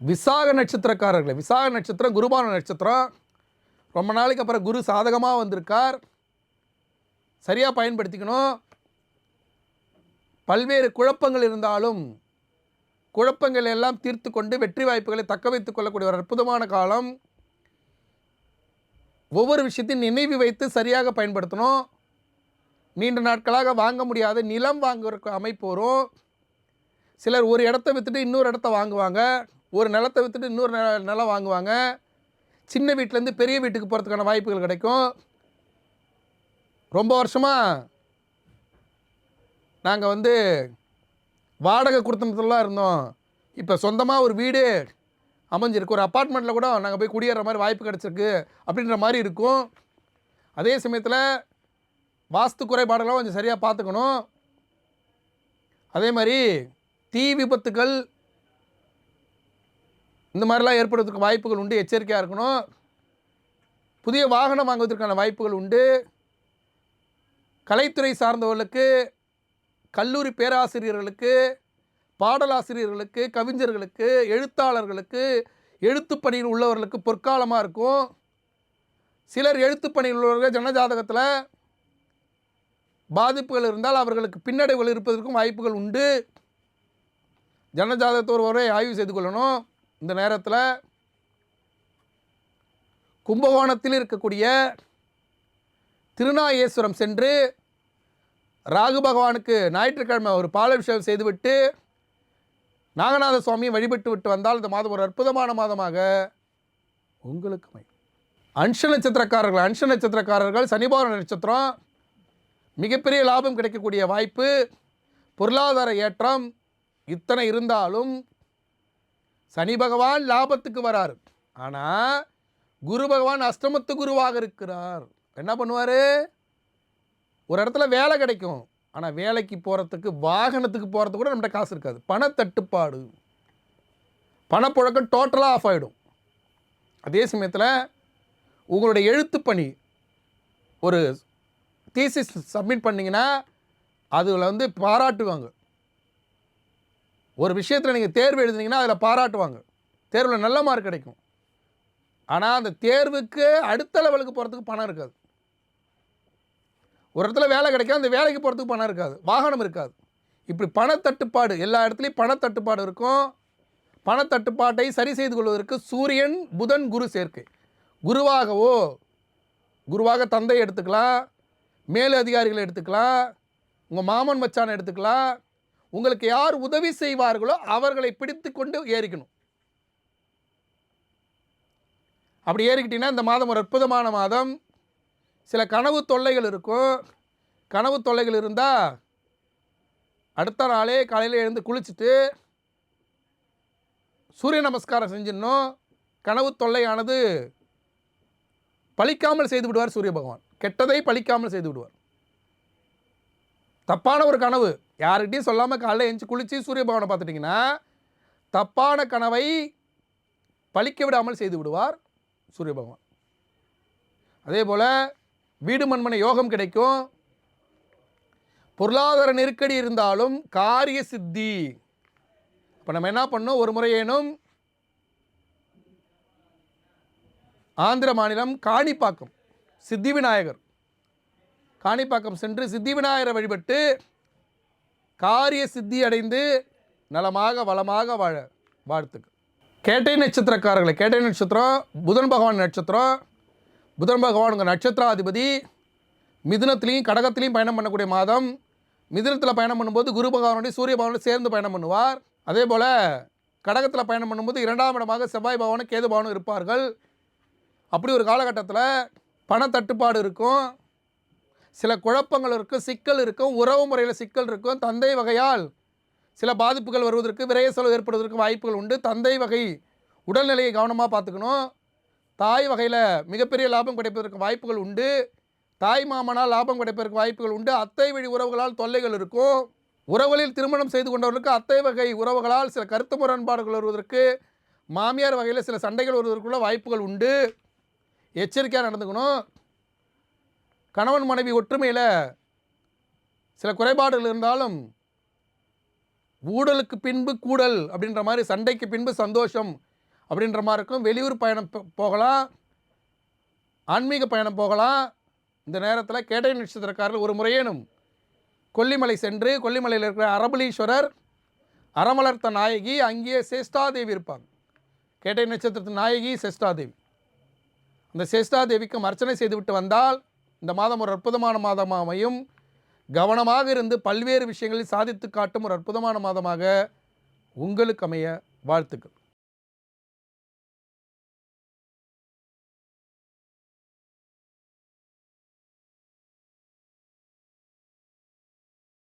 விசாக நட்சத்திரக்காரர்களே விசாக நட்சத்திரம் குருபான நட்சத்திரம். ரொம்ப நாளைக்கு அப்புறம் குரு சாதகமாக வந்திருக்கார். சரியாக பயன்படுத்திக்கணும். பல்வேறு குழப்பங்கள் இருந்தாலும் குழப்பங்கள் எல்லாம் தீர்த்து கொண்டு வெற்றி வாய்ப்புகளை தக்க வைத்துக் கொள்ளக்கூடிய ஒரு அற்புதமான காலம். ஒவ்வொரு விஷயத்தையும் நினைவு வைத்து சரியாக பயன்படுத்தணும். நீண்ட நாட்களாக வாங்க முடியாத நிலம் வாங்குறதுக்கு அமைப்பு வரும். சிலர் ஒரு இடத்த விற்றுட்டு இன்னொரு இடத்த வாங்குவாங்க. ஒரு நிலத்தை விற்றுட்டு இன்னொரு நில- நிலம் வாங்குவாங்க. சின்ன வீட்டிலேருந்து பெரிய வீட்டுக்கு போகிறதுக்கான வாய்ப்புகள் கிடைக்கும். ரொம்ப வருஷமாக நாங்கள் வந்து வாடகை கொடுத்தனத்துலாம் இருந்தோம். இப்போ சொந்தமாக ஒரு வீடு அமைஞ்சிருக்கு. ஒரு அப்பார்ட்மெண்ட்டில் கூட நாங்கள் போய் குடியேற மாதிரி வாய்ப்பு கிடச்சிருக்கு அப்படின்ற மாதிரி இருக்கும். அதே சமயத்தில் வாஸ்து குறைபாடுகளும் கொஞ்சம் சரியாக பார்த்துக்கணும். அதே மாதிரி தீ விபத்துகள் இந்த மாதிரிலாம் ஏற்படுறதுக்கு வாய்ப்புகள் உண்டு எச்சரிக்கையாக இருக்கணும். புதிய வாகனம் வாங்குவதற்கான வாய்ப்புகள் உண்டு. கலைத்துறை சார்ந்தவர்களுக்கு கல்லூரி பேராசிரியர்களுக்கு பாடலாசிரியர்களுக்கு கவிஞர்களுக்கு எழுத்தாளர்களுக்கு எழுத்துப்பணியில் உள்ளவர்களுக்கு பொற்காலமாக இருக்கும். சிலர் எழுத்து பணியில் உள்ளவர்கள் ஜனஜாதகத்தில் பாதிப்புகள் இருந்தால் அவர்களுக்கு பின்னடைவுகள் இருப்பதற்கும் வாய்ப்புகள் உண்டு. ஜனஜாதகத்தோர் ஒருவரை ஆய்வு செய்து கொள்ளணும். இந்த நேரத்தில் கும்பகோணத்தில் இருக்கக்கூடிய திருநாயேஸ்வரம் சென்று ராகு பகவானுக்கு ஞாயிற்றுக்கிழமை ஒரு பாலாபிஷேகம் செய்துவிட்டு நாகநாத சுவாமியை வழிபட்டு விட்டு வந்தால் இந்த மாதம் ஒரு அற்புதமான மாதமாக உங்களுக்கு மை அன்ஷ நட்சத்திரக்காரர்கள் அன்ஷ நட்சத்திரக்காரர்கள் சனிபார நட்சத்திரம் மிகப்பெரிய லாபம் கிடைக்கக்கூடிய வாய்ப்பு பொருளாதார ஏற்றம் இத்தனை இருந்தாலும் சனி பகவான் லாபத்துக்கு வராரு. ஆனால் குரு பகவான் அஷ்டமத்து குருவாக இருக்கிறார். என்ன பண்ணுவார்? ஒரு இடத்துல வேலை கிடைக்கும். ஆனால் வேலைக்கு போகிறதுக்கு வாகனத்துக்கு போகிறதுக்கு கூட நம்மகிட்ட காசு இருக்காது. பணத்தட்டுப்பாடு. பணப்புழக்கம் டோட்டலாக ஆஃப் ஆகிடும் அதே சமயத்தில் உங்களுடைய எழுத்து பணி ஒரு தீசிஸ் சப்மிட் பண்ணிங்கன்னா அதில் வந்து பாராட்டுவாங்க. ஒரு விஷயத்தில் நீங்கள் தேர்வு எழுதுனீங்கன்னா அதில் பாராட்டுவாங்க. தேர்வில் நல்ல மார்க் கிடைக்கும். ஆனால் அந்த தேர்வுக்கு அடுத்த லெவலுக்கு போகிறதுக்கு பணம் இருக்காது. ஒரு இடத்துல வேலை கிடைக்கும் அந்த வேலைக்கு போகிறதுக்கு பணம் இருக்காது. வாகனம் இருக்காது. இப்படி பணத்தட்டுப்பாடு எல்லா இடத்துலையும் பணத்தட்டுப்பாடு இருக்கும். பணத்தட்டுப்பாட்டை சரி செய்து கொள்வதற்கு சூரியன் புதன் குரு சேர்க்கை. குருவாகவோ குருவாக தந்தை எடுத்துக்கலாம் மேல் அதிகாரிகளை எடுத்துக்கலாம் உங்கள் மாமன் மச்சானை எடுத்துக்கலாம் உங்களுக்கு யார் உதவி செய்வார்களோ அவர்களை பிடித்து கொண்டு ஏறிக்கணும். அப்படி ஏறிக்கிட்டீங்கன்னா இந்த மாதம் ஒரு அற்புதமான மாதம். சில கனவு தொல்லைகள் இருக்கும். கனவு தொல்லைகள் இருந்தால் அடுத்த நாளே காலையில் எழுந்து குளிச்சுட்டு சூரிய நமஸ்காரம் செஞ்சிடணும். கனவு தொல்லையானது பழிக்காமல் செய்து விடுவார் சூரிய பகவான். கெட்டதை பழிக்காமல் செய்து விடுவார். தப்பான ஒரு கனவு. யாருக்கிட்டையும் சொல்லாமல் காலைல எழுந்து குளித்து சூரிய பகவானை பார்த்துட்டிங்கன்னா தப்பான கனவை பழிக்க விடாமல் செய்து விடுவார் சூரிய பகவான். அதே போல் வீடு மண்மனை யோகம் கிடைக்கும். பொருளாதார நெருக்கடி இருந்தாலும் காரிய சித்தி. இப்போ நம்ம என்ன பண்ணோம் ஒரு முறையேனும் ஆந்திர மாநிலம் காணிப்பாக்கம் சித்தி விநாயகர். காணிப்பாக்கம் சென்று சித்தி விநாயகரை வழிபட்டு காரிய சித்தி அடைந்து நலமாக வளமாக வாழ வாழ்த்துக்கள். கேட்டை நட்சத்திரக்காரர்களை கேட்டை நட்சத்திரம் புதன் பகவான் நட்சத்திரம். புதன் பகவான் உங்கள் நட்சத்திராதிபதி. மிதுனத்துலேயும் கடகத்துலேயும் பயணம் பண்ணக்கூடிய மாதம். மிதுனத்தில் பயணம் பண்ணும்போது குரு பகவானுடைய சூரிய பகவானோட சேர்ந்து பயணம் பண்ணுவார். அதே போல் கடகத்தில் பயணம் பண்ணும்போது இரண்டாம் இடமாக செவ்வாய் பகவானும் கேது பகவானும் இருப்பார்கள். அப்படி ஒரு காலகட்டத்தில் பணத்தட்டுப்பாடு இருக்கும். சில குழப்பங்கள் இருக்கும் சிக்கல் இருக்கும் உறவு முறையில் சிக்கல் இருக்கும். தந்தை வகையால் சில பாதிப்புகள் வருவதற்கு விரைய செலவு ஏற்படுவதற்கு வாய்ப்புகள் உண்டு. தந்தை வகை உடல்நிலையை கவனமாக பார்த்துக்கணும். தாய் வகையில் மிகப்பெரிய லாபம் கிடைப்பதற்கு வாய்ப்புகள் உண்டு. தாய் மாமனால் லாபம் கிடைப்பதற்கு வாய்ப்புகள் உண்டு. அத்தை வழி உறவுகளால் தொல்லைகள் இருக்கும். உறவுகளில் திருமணம் செய்து கொண்டவர்களுக்கு அத்தை வகை உறவுகளால் சில கருத்து முரண்பாடுகள் வருவதற்கு மாமியார் வகையில் சில சண்டைகள் வருவதற்குள்ள வாய்ப்புகள் உண்டு. எச்சரிக்கையாக நடந்துக்கணும். கணவன் மனைவி ஒற்றுமையில் சில குறைபாடுகள் இருந்தாலும் ஊடலுக்கு பின்பு கூடல் அப்படின்ற மாதிரி சண்டைக்கு பின்பு சந்தோஷம் அப்படின்ற மாதிரி இருக்கும். வெளியூர் பயணம் போகலாம். ஆன்மீக பயணம் போகலாம். இந்த நேரத்தில் கேட்டை நட்சத்திரக்காரர்கள் ஒரு முறையேனும் கொல்லிமலை சென்று கொல்லிமலையில் இருக்கிற அரபலீஸ்வரர் அறமலர்த்த நாயகி அங்கேயே சேஷ்டாதேவி இருப்பாங்க. கேட்டை நட்சத்திரத்தின் நாயகி சேஷ்டாதேவி. அந்த சேஷ்டாதேவிக்கும் அர்ச்சனை செய்துவிட்டு வந்தால் இந்த மாதம் ஒரு அற்புதமான மாதமாக அமையும். கவனமாக இருந்து பல்வேறு விஷயங்களில் சாதித்து காட்டும் ஒரு அற்புதமான மாதமாக உங்களுக்கு அமைய வாழ்த்துக்கள்.